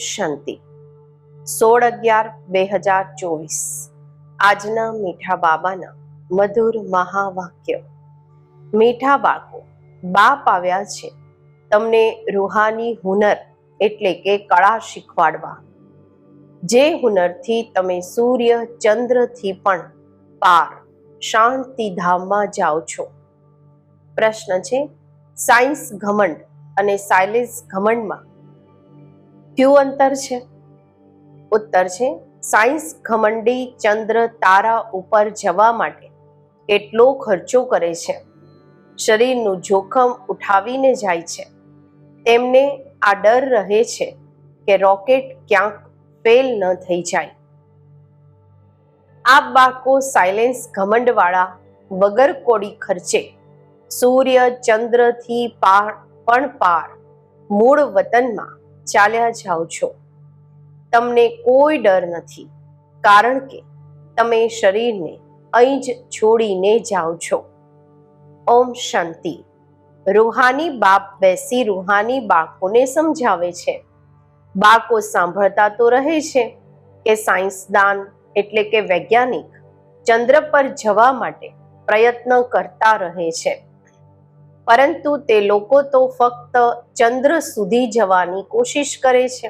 શાંતિ. સોળ અગિયાર બે હજાર ચોવીસ. આજના મીઠા બાબાના મધુર મહાવાક્ય. મીઠા બાળકો, બાપ આવ્યા છે. તમને રૂહાની હુનર એટલે કે કળા શીખવાડવા. જે હુનરથી તમે સૂર્ય ચંદ્રથી પણ પાર શાંતિધામમાં જાઓ છો. પ્રશ્ન છે, સાયન્સ ઘમંડ અને સાયલેન્સ ઘમંડમાં કયું અંતર છે? ઉત્તર છે સાયન્સ ઘમંડી, ચંદ્ર, તારા ઉપર જવા માટે કેટલો ખર્ચો કરે છે. શરીરનું જોખમ ઉઠાવીને જાય છે. તેમને આ ડર રહે છે કે રોકેટ ક્યાંક ફેલ ન થઈ જાય. આ બાળકો સાયલેન્સ ઘમંડવાળા વગર કોડી ખર્ચે. સૂર્ય, ચંદ્રથી પાર પણ પાર. મૂળ વતનમાં ચાલ્યા જાઓ છો. તમને કોઈ ડર નથી, કારણ કે તમે શરીરને અહીં જ છોડીને જાઓ છો. ઓમ શાંતિ. રૂહાની બાપ બેસી રૂહાની બાળકોને સમજાવે છે. બાળકો સાંભળતા તો રહે છે કે સાયન્સદાન એટલે કે વૈજ્ઞાનિક ચંદ્ર પર જવા માટે પ્રયત્ન કરતા રહે છે. પરંતુ તે લોકો તો ફક્ત ચંદ્ર સુધી જવાની કોશિશ કરે છે.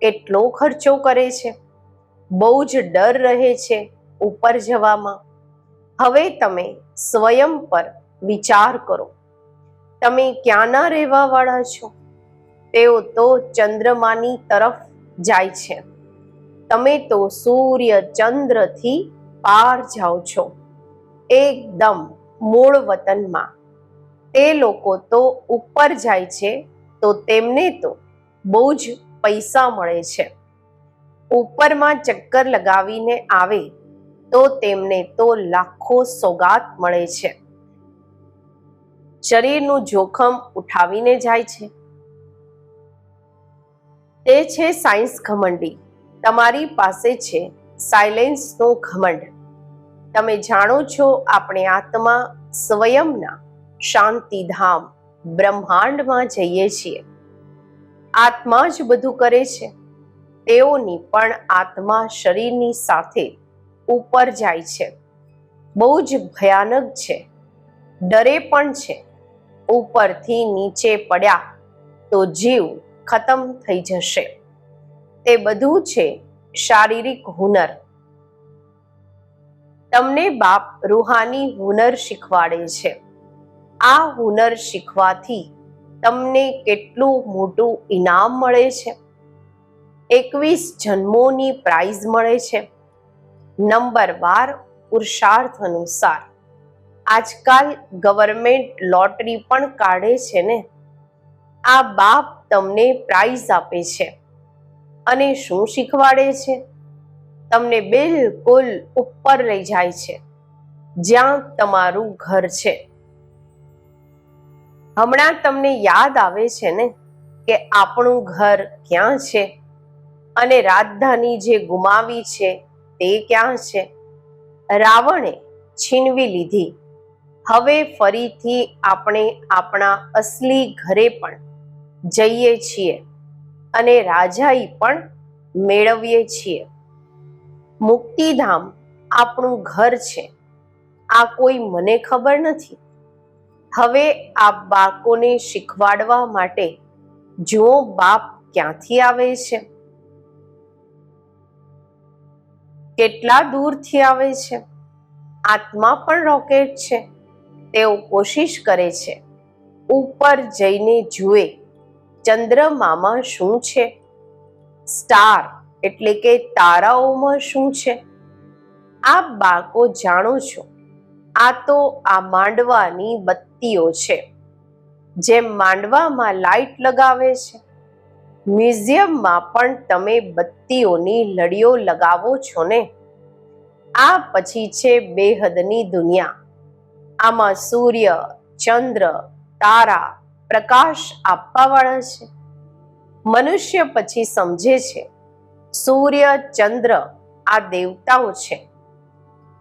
કેટલો ખર્ચો કરે છે. બહુ જ ડર રહે છે ઉપર જવામાં. હવે તમે સ્વયં પર વિચાર કરો. તમે ક્યાંના રહેવા વાળા છો? તેઓ તો ચંદ્રમાની તરફ જાય છે. તમે તો સૂર્ય ચંદ્રથી પાર જાઓ છો. એકદમ મૂળ વતનમાં તે લોકો તો ઉપર જાય છે, તો તેમને તો બહુ જ પૈસા મળે છે. ઉપરમાં ચક્કર લગાવીને આવે, તો તેમને તો લાખો સોગાત મળે છે. શરીરનું જોખમ ઉઠાવીને જાય છે. તે છે સાયન્સ ઘમંડી. તમારી પાસે છે સાયલેન્સનું ઘમંડ. તમે જાણો છો, આપણે આત્મા સ્વયંના શાંતિધામ બ્રહ્માંડમાં જઈએ છીએ. આત્મા જ બધું કરે છે. તેઓની પણ આત્મા શરીરની સાથે ઉપર જાય છે. બહુ જ ભયાનક છે. ડરે પણ છે. ઉપરથી નીચે પડ્યા તો જીવ ખતમ થઈ જશે. તે બધું છે શારીરિક હુનર. તમને બાપ રૂહાની હુનર શીખવાડે છે. આ હુનર શીખવાથી તમને કેટલું મોટું ઇનામ મળે છે? એકવીસ જન્મોની પ્રાઇઝ મળે છે. નંબર બાર, પુરુષાર્થ અનુસાર. આજકાલ ગવર્મેન્ટ લોટરી પણ કાઢે છે ને? આ બાપ તમને પ્રાઇઝ આપે છે અને શું શીખવાડે છે? તમને બિલકુલ ઉપર લઈ જાય છે. જ્યાં તમારું ઘર છે. હમણાં તમને યાદ આવે છે ને કે આપણું ઘર ક્યાં છે? અને રાજધાની જે ગુમાવી છે તે ક્યાં છે? રાવણે છીનવી લીધી. હવે ફરીથી આપણે આપણા અસલી ઘરે પણ જઈએ છીએ અને રાજાઈ પણ મેળવીએ છીએ. મુક્તિધામ આપણું ઘર છે. આ કોઈ મને ખબર નથી. હવે આ બાળકોને શીખવાડવા માટે જો બાપ ક્યાંથી આવે છે? કેટલા દૂરથી આવે છે? આત્મા પણ રોકેટ છે. તેઓ કોશિશ કરે છે. ઉપર જઈને જુએ ચંદ્રમામાં શું છે? સ્ટાર એટલે કે તારાઓમાં શું છે? આ બાળકો જાણો છો. આ તો આ માંડવાની બત્તીઓ છે, જેમ માંડવામાં લાઈટ લગાવે છે, મ્યુઝિયમમાં પણ તમે બત્તીઓની લડીઓ લગાવો છો ને? આ પછી છે બેહદની દુનિયા. આમાં સૂર્ય, ચંદ્ર, તારા, પ્રકાશ આપવાવાળા છે. મનુષ્ય પછી સમજે છે, સૂર્ય, ચંદ્ર આ દેવતાઓ છે.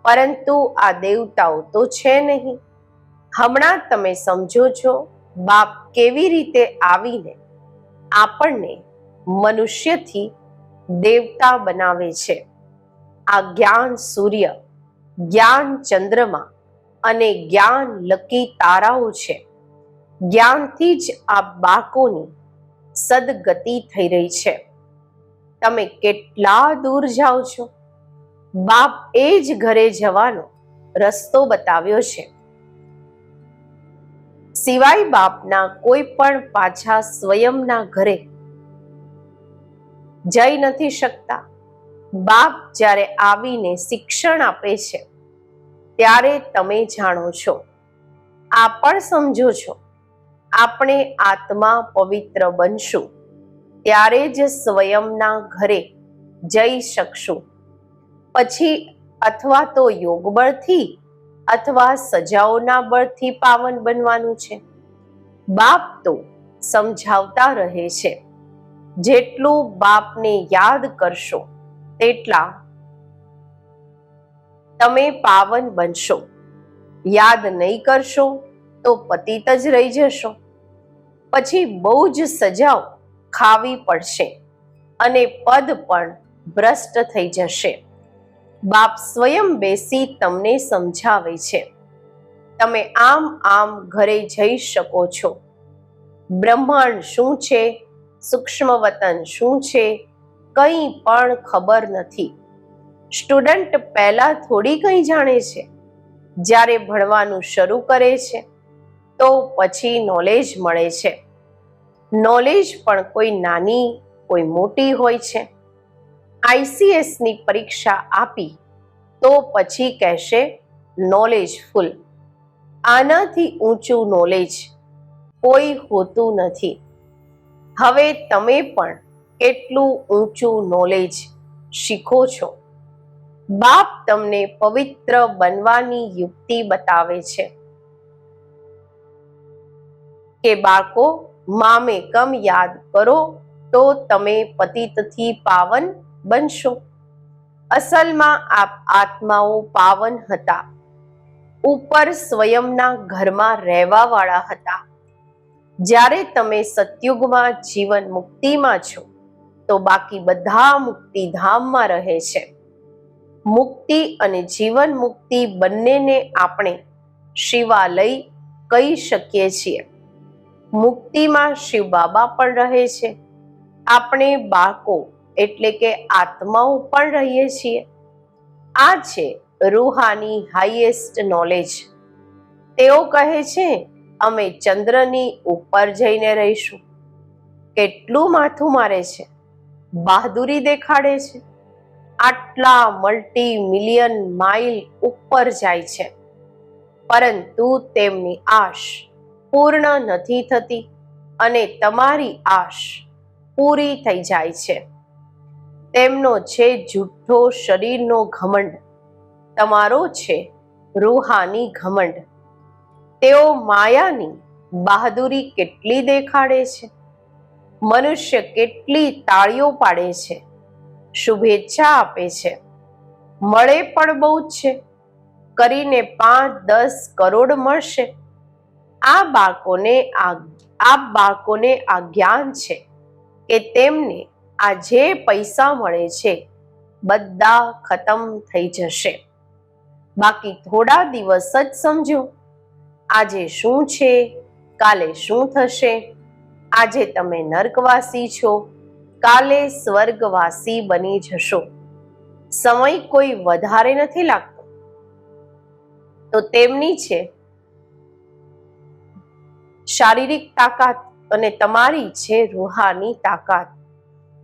પરંતુ આ દેવતાઓ તો છે નહીં. હમણાં તમે સમજો છો, બાપ કેવી રીતે આવીને આપણને મનુષ્યથી દેવતા બનાવે છે. આ જ્ઞાન સૂર્ય, જ્ઞાન ચંદ્રમા અને જ્ઞાન લકી તારાઓ છે. જ્ઞાનથી જ આ બાળકોની સદગતિ થઈ રહી છે. તમે કેટલા દૂર જાઓ છો? બાપ એ જ ઘરે જવાનો રસ્તો બતાવ્યો છે. સિવાય બાપના કોઈ પણ પાછા સ્વયંના ઘરે જઈ નથી શકતા. બાપ જ્યારે આવીને શિક્ષણ આપે છે, ત્યારે તમે જાણો છો. આ પણ સમજો છો. આપણે આત્મા પવિત્ર બનશું, ત્યારે જ સ્વયંના ઘરે જઈ શકશું. પછી અથવા તો યોગ બળથી અથવા સજાઓના બળથી પાવન બનવાનું છે. બાપ તો સમજાવતા રહે છે. જેટલું બાપને યાદ કરશો, તેટલા તમે પાવન બનશો. યાદ નહીં કરશો, તો પતિત જ રહી જશો. પછી બહુ જ સજાઓ ખાવી પડશે અને પદ પણ ભ્રષ્ટ થઈ જશે. બાપ સ્વયં બેસી તમને સમજાવે છે. તમે આમ આમ ઘરે જઈ શકો છો. બ્રહ્માંડ શું છે? સૂક્ષ્મ વતન શું છે? કંઈ પણ ખબર નથી. સ્ટુડન્ટ પહેલા થોડી કંઈ જાણે છે. જ્યારે ભણવાનું શરૂ કરે છે, તો પછી નોલેજ મળે છે. નોલેજ પણ કોઈ નાની, કોઈ મોટી હોય છે. આઈસીએસની પરીક્ષા આપી તો પછી કહેશે નોલેજ ફૂલ આનાથી ઊંચું નોલેજ કોઈ હોતું નથી. હવે તમે પણ કેટલું ઊંચું નોલેજ શીખો છો. બાપ તમને પવિત્ર બનવાની યુક્તિ બતાવે છે. કે બાળકો, મામે કમ યાદ કરો તો તમે પતિતથી પાવન બનશો. અસલમાં આપ આત્માઓ પાવન હતા. ઉપર સ્વયંના ઘરમાં રહેવાવાળા હતા. જ્યારે તમે સતયુગમાં જીવન મુક્તિમાં છો, તો બાકી બધા મુક્તિધામમાં રહે છે. મુક્તિ અને જીવન મુક્તિ બંનેને આપણે શિવાલય કહી શકીએ છીએ. મુક્તિમાં શિવ બાબા પણ રહે છે. આપણે બાળકો એટલે કે આત્માઓ પણ રહીએ છીએ. આ છે રૂહાની હાઈએસ્ટ નોલેજ તેઓ કહે છે, અમે ચંદ્રની ઉપર જઈને રહીશું. કેટલું માથું મારે છે? બહાદુરી દેખાડે છે. આટલા મલ્ટી મિલિયન માઇલ ઉપર જાય છે. પરંતુ તેમની આશ પૂર્ણ નથી થતી અને તમારી આશ પૂરી થઈ જાય છે. તેમનો છે જૂઠો શરીરનો ઘમંડ. તમારો છે રૂહાની ઘમંડ. તેઓ માયાની બહાદુરી કેટલી દેખાડે છે? મનુષ્ય કેટલી તાળીઓ પાડે છે? શુભેચ્છા આપે છે. મળે પણ બહુ જ છે. કરીને પાંચ દસ કરોડ મળશે. આ બાળકોને આ બાળકોને આ જ્ઞાન છે કે તેમને આ જે પૈસા મળે છે, બધા ખતમ થઈ જશે. બાકી થોડા દિવસ જ સમજો, આજે શું છે, કાલે શું થશે? આજે તમે નર્કવાસી છો, કાલે સ્વર્ગવાસી બની જશો. સમય કોઈ વધારે નથી લાગતો. તો તેમની છે, શારીરિક તાકાત અને તમારી છે, રૂહાની તાકાત.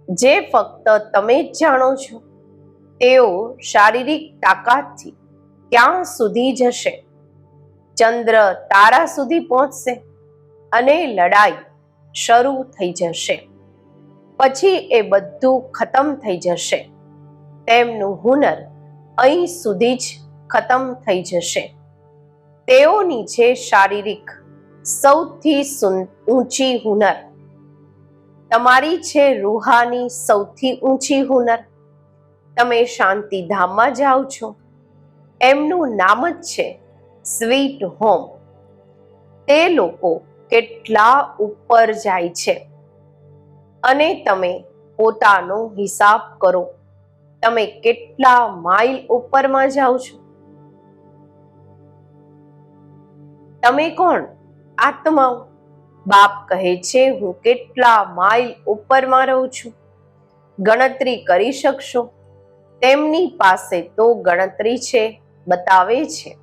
જે ફક્ત તમે જ જાણો છો, તેઓ શારીરિક તાકાતથી ક્યાં સુધી જશે? ચંદ્ર તારા સુધી પહોંચશે અને લડાઈ શરૂ થઈ જશે. પછી એ બધું ખતમ થઈ જશે. તેમનું હુનર અહીં સુધી જ ખતમ થઈ જશે. તેઓની છે શારીરિક સૌથી ઊંચી હુનર તમારી છે રૂહાની સૌથી ઊંચી હુનર. તમે શાંતિધામમાં જાઓ છો. એમનું નામ જ છે સ્વીટ હોમ. તે લોકો કેટલા ઉપર જાય છે. અને તમે પોતાનો હિસાબ કરો. તમે કેટલા માઇલ ઉપરમાં જાઓ છો. તમે કોણ? આત્માઓ. બાપ કહે છે, હું કેટલા માઇલ ઉપરમાં રહું છું? ગણતરી કરી શકશો? તેમની પાસે તો ગણતરી છે, બતાવે છે.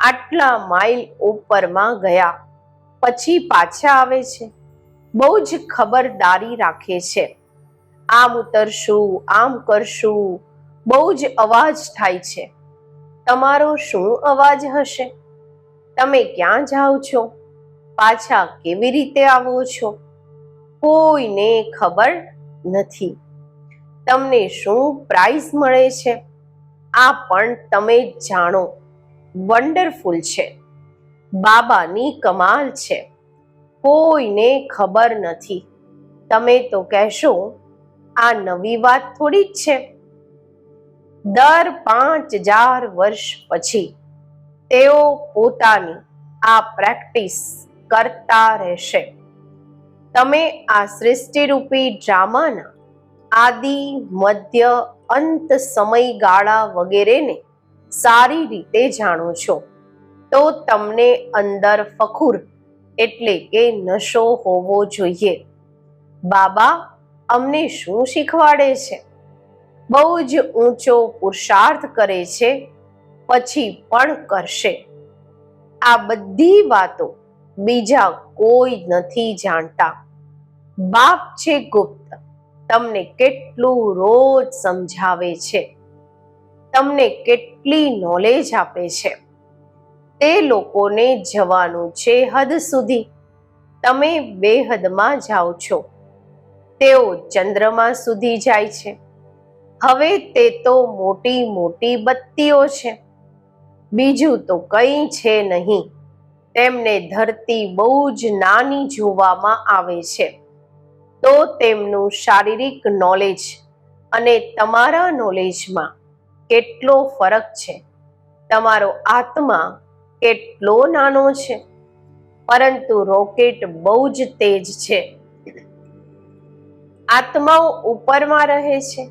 આટલા માઇલ ઉપરમાં ગયા, પછી પાછા આવે છે. બહુ જ ખબરદારી રાખે છે. આમ ઉતરશું, આમ કરશું, બહુ જ અવાજ થાય છે. તમારો શું અવાજ હશે? તમે ક્યાં જાઓ છો? પાછા કેવી રીતે આવો છો? કોઈને ખબર નથી. તમને શું પ્રાઇઝ મળે છે? આ પણ તમે જાણો. વન્ડરફુલ છે. બાબાની કમાલ છે. કોઈને ખબર નથી. તમે તો કહેશો, આ નવી વાત થોડી જ છે. દર પાંચ હજાર વર્ષ પછી, તેઓ પોતાની આ પ્રેક્ટિસ કરતા રહેશે. તમે આ સૃષ્ટિરૂપી ડ્રામાના આદિ, મધ્ય, અંત સમયગાળા વગેરેને સારી રીતે જાણો છો, તો તમને અંદર ફખુર એટલે કે નશો હોવો જોઈએ. બાબા અમને શું શીખવાડે છે? બહુ જ ઊંચો પુરુષાર્થ કરે છે, પછી પણ કરશે. આ બધી વાતો બીજા કોઈ નથી જાણતા. બાપ છે ગુપ્ત. તમને કેટલું રોજ સમજાવે છે. તમને કેટલી નોલેજ આપે છે. તે લોકોને જવાનું છે હદ સુધી. તમે બેહદમાં જાઓ છો. તેઓ ચંદ્રમા સુધી જાય છે. હવે તે તો મોટી મોટી બત્તીઓ છે. બીજું તો કંઈ છે નહીં. તેમને ધરતી બહુ જ નાની જોવામાં આવે છે. તો તેમનું શારીરિક નોલેજ અને તમારા નોલેજમાં કેટલો ફરક છે? તમારો આત્મા કેટલો નાનો છે? પરંતુ રોકેટ બહુ જ તેજ છે. આત્માઓ ઉપરમાં રહે છે,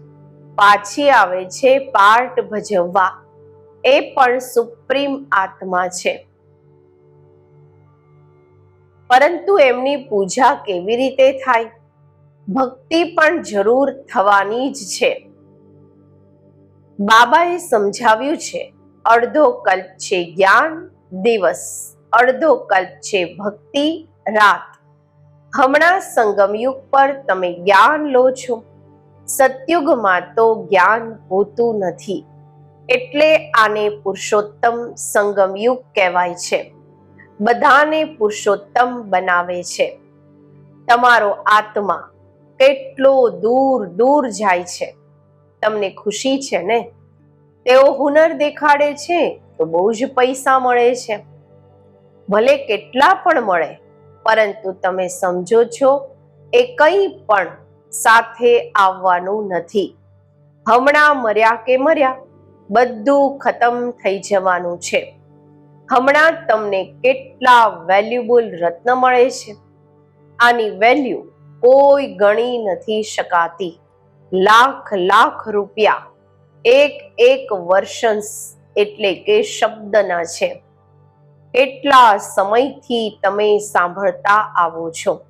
પાછી આવે છે પાર્ટ ભજવવા. એ પણ સુપ્રીમ આત્મા છે. પરંતુ એમની પૂજા કેવી રીતે થાય? ભક્તિ પણ જરૂર થવાની જ છે. બાબાએ સમજાવ્યું છે, અડધો કલ્પ છે જ્ઞાન દિવસ, અડધો કલ્પ છે ભક્તિ રાત. હમણાં સંગમયુગ પર તમે જ્ઞાન લો છો. સતયુગમાં તો જ્ઞાન હોતું નથી. એટલે આને પુરુષોત્તમ સંગમયુગ કહેવાય છે. બધાને પુરુષોત્તમ બનાવે છે. તમારો આત્મા કેટલો દૂર દૂર જાય છે. તમને ખુશી છે ને? તેઓ હુનર દેખાડે છે તો બહુ જ પૈસા મળે છે. ભલે કેટલા પણ મળે, પરંતુ તમે સમજો છો એ કંઈ પણ સાથે આવવાનું નથી. હમણાં મર્યા કે મર્યા, બધું ખતમ થઈ જવાનું છે. હમણાં તમને કેટલા વેલ્યુબલ રત્ન મળે છે? આની વેલ્યુ કોઈ ગણી નથી શકાતી. લાખ લાખ રૂપિયા એક એક વર્ષન્સ એટલે કે શબ્દના છે. કેટલા સમયથી તમે સાંભળતા આવો છો?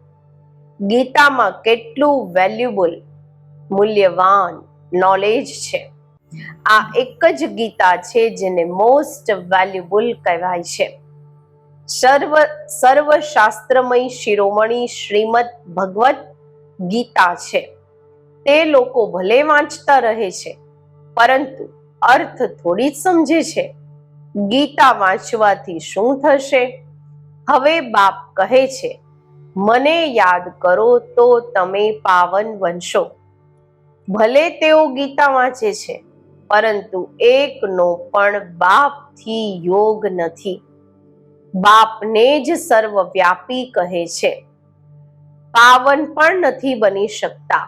ગીતામાં કેટલું વેલ્યુબલ મૂલ્યવાન નોલેજ છે? આ એક જ ગીતા છે જેને મોસ્ટ વેલ્યુબલ કહેવાય છે. સર્વ, સર્વશાસ્ત્રમય શિરોમણી શ્રીમદ ભગવત ગીતા છે. તે લોકો ભલે વાંચતા રહે છે, પરંતુ અર્થ થોડી જ સમજે છે. ગીતા વાંચવાથી શું થશે? હવે બાપ કહે છે, મને યાદ કરો તો તમે પાવન બનશો ભલે તેઓ ગીતા વાંચે છે પરંતુ એકનો પણ બાપથી યોગ નથી. બાપને જ સર્વવ્યાપી કહે છે. પાવન પણ નથી બની શકતા.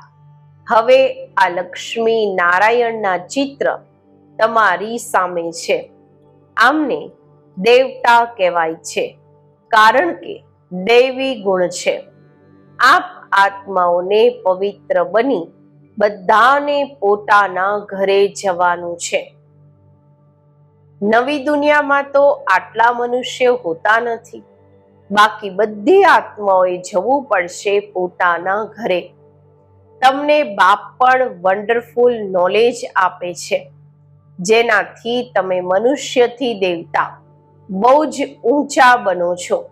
હવે આ લક્ષ્મી નારાયણના ચિત્ર તમારી સામે છે. આમને દેવતા કહેવાય છે, કારણ કે દૈવી ગુણ છે. આપ આત્માઓને પવિત્ર બની બધાને પોતાના ઘરે જવાનું છે. નવી દુનિયામાં તો આટલા મનુષ્ય હોતા નથી. બાકી બધી આત્માઓએ જવું પડશે પોતાના ઘરે. તમને બાપ પણ વન્ડરફુલ નોલેજ આપે છે. જેનાથી તમે મનુષ્યથી દેવતા બહુ જ ઊંચા બનો છો.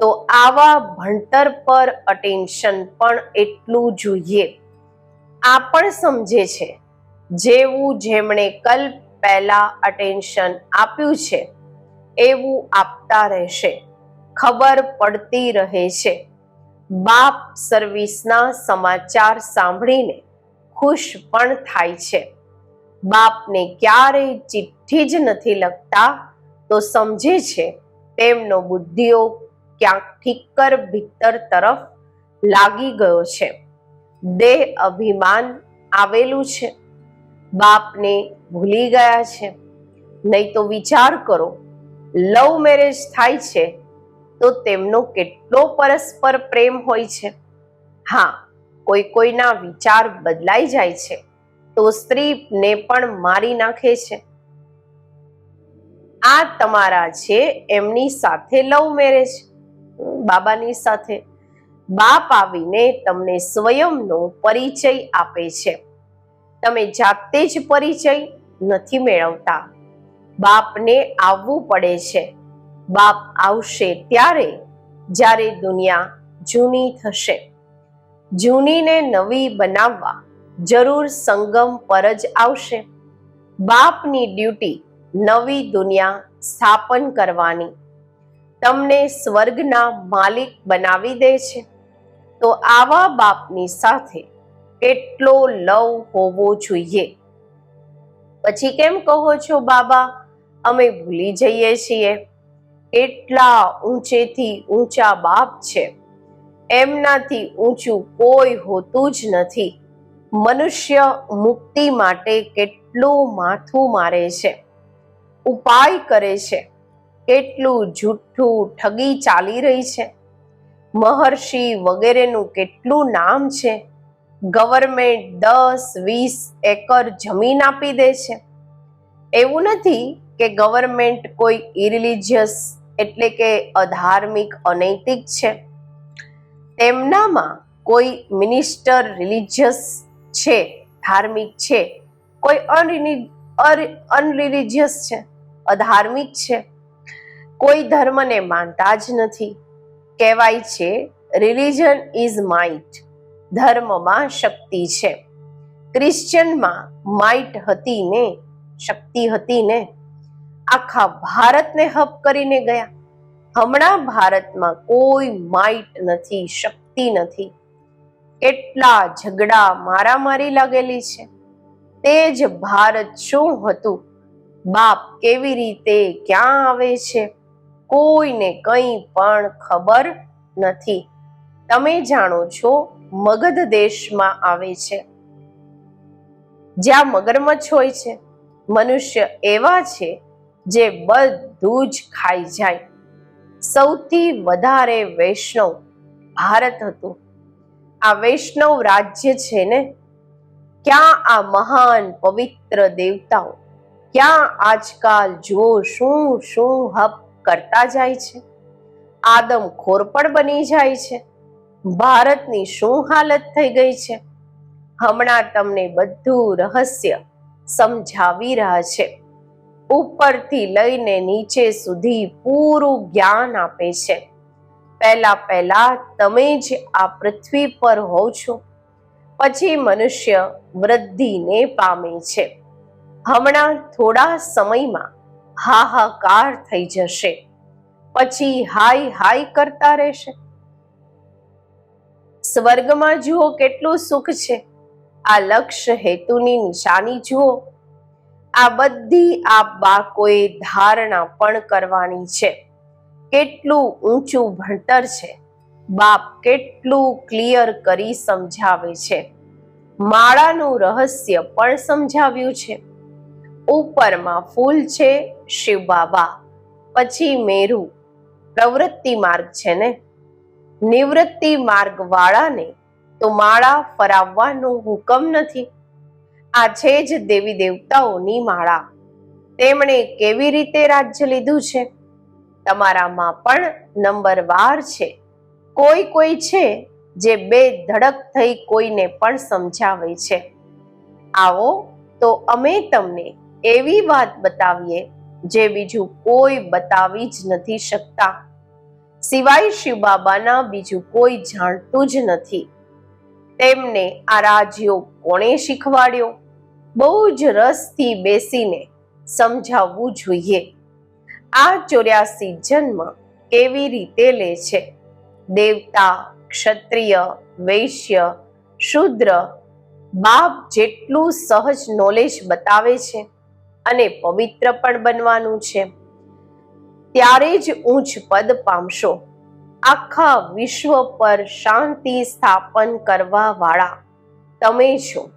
તો આવા ભણતર પર અટેન્શન પણ એટલું જોઈએ. આ પણ સમજે છે. જેવું જેમણે કલ્પ પહેલા અટેન્શન આપ્યું છે, એવું આપતા રહેશે. ખબર પડતી રહે છે. બાપ સર્વિસના સમાચાર સાંભળીને ખુશ પણ થાય છે. બાપને ક્યારેય ચિઠ્ઠી જ નથી લખતા તો સમજે છે તેમનો બુદ્ધિઓ ક્યાંક ઠીકર ભીતર તરફ લાગી ગયો છે. દેહ અભિમાન આવેલું છે. બાપને ભૂલી ગયા છે. નહીં તો વિચાર કરો, લવ મેરેજ થાય છે તો તેમનો કેટલો પરસ્પર પ્રેમ હોય છે. હા, કોઈ કોઈના વિચાર બદલાઈ જાય છે તો સ્ત્રીને પણ મારી નાખે છે. આ તમારા છે, એમની સાથે લવ મેરેજ, બાબાની સાથે. બાપ આવીને તમને સ્વયંનો પરિચય આપે છે. તમે જાતે જ પરિચય નથી મેળવતા. બાપને આવવું પડે છે. બાપ આવશે ત્યારે જ્યારે દુનિયા જૂની થશે. જૂનીને નવી બનાવવા જરૂર સંગમ પર જ આવશે. બાપની ડ્યુટી નવી દુનિયા સ્થાપન કરવાની. તમને સ્વર્ગના માલિક બનાવી દે છે. તો આવા બાપની સાથે કેટલો લવ હોવો જોઈએ? પછી કેમ કહો છો બાબા, અમે ભૂલી જઈએ છીએ. એટલા ઊંચેથી ઊંચા બાપ છે. એમનાથી ઊંચું કોઈ હોતું જ નથી. મનુષ્ય મુક્તિ માટે કેટલું માથું મારે છે. ઉપાય કરે છે. કેટલું જૂઠું ઠગી ચાલી રહી છે. મહર્ષિ વગેરેનું કેટલું નામ છે? ગવર્મેન્ટ દસ, વીસ એકર જમીન આપી દે છે. એવું નથી કે ગવર્મેન્ટ કોઈ ઇરિલિજિયસ એટલે કે અધાર્મિક અનૈતિક છે. તેમનામાં કોઈ મિનિસ્ટર રિલિજિયસ છે, ધાર્મિક છે, કોઈ અનરિલિજિયસ છે, અધાર્મિક છે. કોઈ ધર્મને માનતા જ નથી. કહેવાય છે રિલિજન ઇઝ માઇટ ધર્મમાં શક્તિ છે. ક્રિશ્ચિયનમાં માઇટ હતી ને શક્તિ હતી ને આખા ભારતને હપ કરીને ગયા. હમણાં ભારતમાં કોઈ માઇટ નથી, શક્તિ નથી. કેટલા ઝઘડા મારામારી લાગેલી છે. તે જ ભારત શું હતું? બાપ કેવી રીતે ક્યાં આવે છે? કોઈને કંઈ પણ ખબર નથી. તમે જાણો છો, મગધ દેશમાં આવે છે. જ્યાં મગરમચ્છ હોય છે. મનુષ્ય એવા છે જે બધું જ ખાઈ જાય. સૌથી વધારે વૈષ્ણવ ભારત હતું. આ વૈષ્ણવ રાજ્ય છે ને? ક્યાં આ મહાન પવિત્ર દેવતાઓ? ક્યાં આજકાલ જુઓ શું શું હપ કરતા જાય છે. આદમ ખોરપણ બની જાય છે. ભારતની શું હાલત થઈ ગઈ છે? હમણાં તમને બધું રહસ્ય સમજાવી રહ્યા છે. ઉપરથી લઈને નીચે સુધી પૂરું જ્ઞાન આપે છે. પહેલા પહેલા તમે જ આ પૃથ્વી પર હોવ છો. પછી મનુષ્ય વૃદ્ધિને પામે છે. હમણાં થોડા સમયમાં હાહાકાર થઈ જશે. પછી હાય હાય કરતા રહેશે. સ્વર્ગમાં જુઓ કેટલું સુખ છે. આ લક્ષ્ય હેતુની નિશાની જુઓ. આ બધી આ બાકોએ ધારણા પણ કરવાની છે. કેટલું ઊંચું ભણતર છે. બાપ કેટલું ક્લિયર કરી સમજાવે છે. માળાનું રહસ્ય પણ સમજાવ્યું છે. ઉપરમાં ફૂલ છે શિવ બાબા. પછી મેરુ. પ્રવૃત્તિ માર્ગ છે ને? નિવૃત્તિ માર્ગ વાળાને તો માળા ફરાવવાનો હુકમ નથી. આ છે જ દેવી દેવતાઓની માળા. તેમણે કેવી રીતે રાજ્ય લીધું છે? તમારામાં પણ નંબરવાર છે. કોઈ કોઈ છે જે બે ધડક થઈ કોઈને પણ સમજાવે છે. આવો તો અમે તમને એવી વાત બતાવીએ જે બીજું કોઈ બતાવી જ નથી શકતા. સિવાય શિવ બાબાના બીજું કોઈ જાણતું જ નથી. તેમને આ રાજયોગ કોણે શીખવાડ્યો? બહુ જ રસથી બેસીને સમજાવવું જોઈએ. આ ચોર્યાસી જન્મ કેવી રીતે લે છે? દેવતા, ક્ષત્રિય, વૈશ્ય, શુદ્ર, બાપ જેટલું સહજ નોલેજ બતાવે છે. અને પવિત્ર પણ બનવાનું છે. ત્યારે જ ઊંચ પદ પામશો. આખા વિશ્વ પર શાંતિ સ્થાપન કરવા વાળા તમે છો.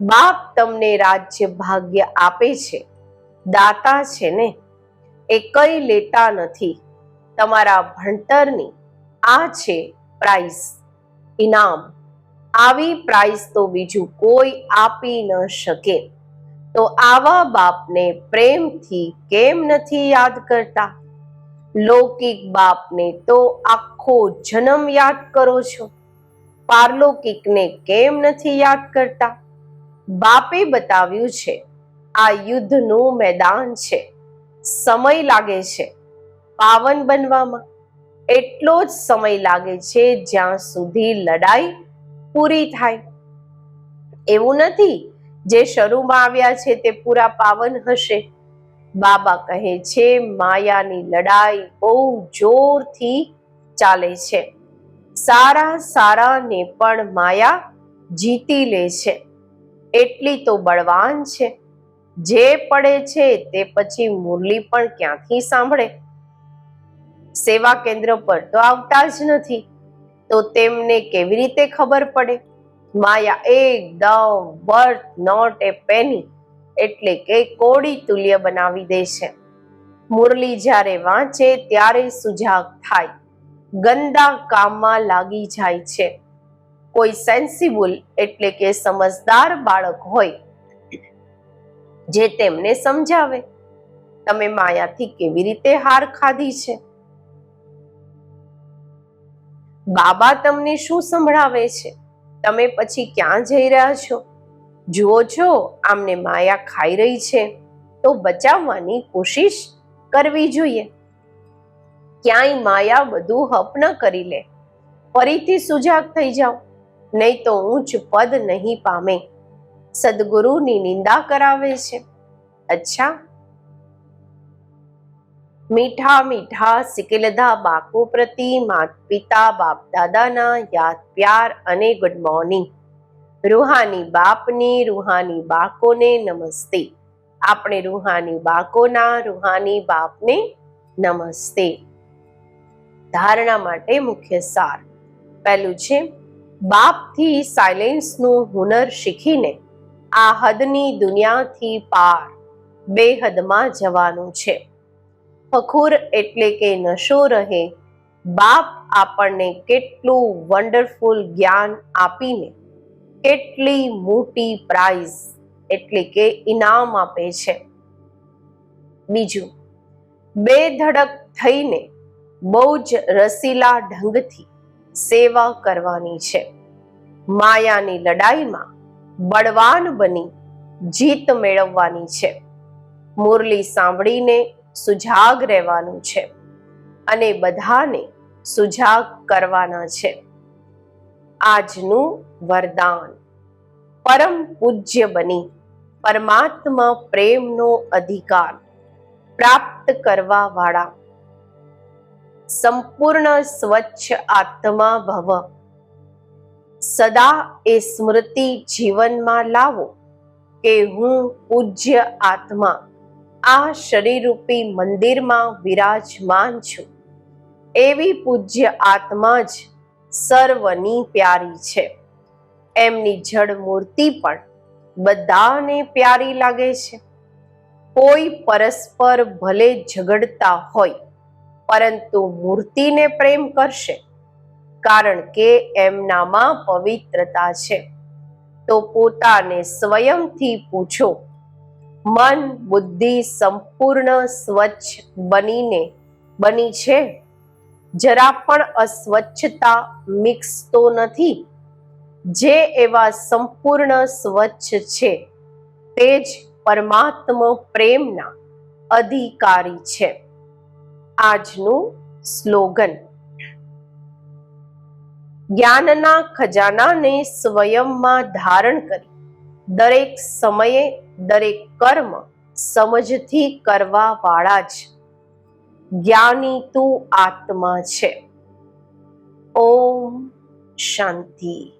બાપ તમને રાજ્ય ભાગ્ય આપે છે. દાતા છે ને? એ કઈ લેતા નથી. તમારા ભણતરની આ છે પ્રાઇઝ ઇનામ. આવી પ્રાઇઝ તો બીજું કોઈ આપી ન શકે. તો આવા બાપને પ્રેમથી કેમ નથી યાદ કરતા? લૌકિક બાપને તો આખો જન્મ યાદ કરો છો. પારલૌકિકને કેમ નથી યાદ કરતા? બાપે બતાવ્યું છે, આ યુદ્ધનું મેદાન છે. સમય લાગે છે પાવન બનવામાં. એટલો જ સમય લાગે છે જ્યાં સુધી લડાઈ પૂરી થાય. એવું નથી જે શરૂમાં આવ્યા છે તે પૂરા પાવન હશે. બાબા કહે છે, માયાની લડાઈ બહુ જોરથી ચાલે છે. સારા સારાને પણ માયા જીતી લે છે. એટલી તો બળવાન છે. જે પડે છે તે પછી મુરલી પણ ક્યાંથી સાંભળે? સેવા કેન્દ્ર પર તો આવતા જ નથી. તો તેમને કેવી રીતે ખબર પડે? માયા એકદમ વર્થ નોટ એ પેની એટલે કે કોડી તુલ્ય બનાવી દે છે. મુરલી જ્યારે વાંચે ત્યારે સુજાગ થાય. ગંદા કામમાં લાગી જાય છે. કોઈ સેન્સિબલ એટલે કે સમજદાર બાળક હોય જે તેમને સમજાવે. તમે માયાથી કેવી રીતે હાર ખાધી છે? બાબા તમને શું સંભળાવે છે? તમે પછી ક્યાં જઈ રહ્યા છો? જુઓ છો, આમને માયા ખાઈ રહી છે. તો બચાવવાની કોશિશ કરવી જોઈએ. ક્યાંય માયા બધું હપ ન કરી લે. ફરીથી સુજાગ થઈ જાઓ. નહીં તો ઊંચ પદ નહીં પામે. સદગુરુની નિંદા કરાવે છે. અચ્છા મીઠા મીઠા સિકેલધા બાકો પ્રતિ માત પિતા બાપ દાદાના યાદ, પ્યાર અને ગુડ મોર્નિંગ રૂહાની બાપની, રૂહાની બાકોને નમસ્તે. આપણે રૂહાની બાકોના, રૂહાની બાપને નમસ્તે. ધારણા માટે મુખ્ય સાર. પહેલું છે, બાપથી સાયલેન્સનું હુનર શીખીને આ હદની દુનિયાથી પાર, બેહદમાં જવાનું છે. ફખુર એટલે કે નશો રહે. બાપ આપણને કેટલું વન્ડરફુલ જ્ઞાન આપીને કેટલી મોટી પ્રાઇઝ એટલે કે ઇનામ આપે છે. બીજું બે ધડક થઈને બહુ જ રસીલા ઢંગથી સેવા કરવાની છે. માયાની લડાઈમાં બળવાન બની જીત મેળવવાની છે. મુરલી સાંભળીને સુજાગ રહેવાનું છે અને બધાને સુજાગ કરવાના છે. આજનું વરદાન. પરમ પૂજ્ય બની. પરમાત્મા પ્રેમનો અધિકાર પ્રાપ્ત કરવા વાળા સંપૂર્ણ સ્વચ્છ આત્મા ભવ. સદા એ સ્મૃતિ જીવનમાં લાવો કે હું પૂજ્ય આત્મા આ શરીરરૂપી મંદિરમાં વિરાજમાન છું. એવી પૂજ્ય આત્મા જ સર્વની પ્યારી છે. એમની જડ મૂર્તિ પણ બધાને પ્યારી લાગે છે. કોઈ પરસ્પર ભલે ઝઘડતા હોય, પરંતુ મૂર્તિને પ્રેમ કરશે, કારણ કે એમનામાં પવિત્રતા છે. તો પોતાને સ્વયંથી પૂછો મન, બુદ્ધિ સંપૂર્ણ સ્વચ્છ બનીને બની છે. જરા પણ અસ્વચ્છતા મિક્સ તો નથી. જે એવા સંપૂર્ણ સ્વચ્છ છે, તે જ પરમાત્મ પ્રેમના અધિકારી છે. આજનું સ્લોગન. જ્ઞાનના ખજાનાને સ્વયંમાં ધારણ કરી દરેક સમયે દરેક કર્મ સમજથી કરવા વાળા જ. જ્ઞાની તું આત્મા છે. ઓમ શાંતિ.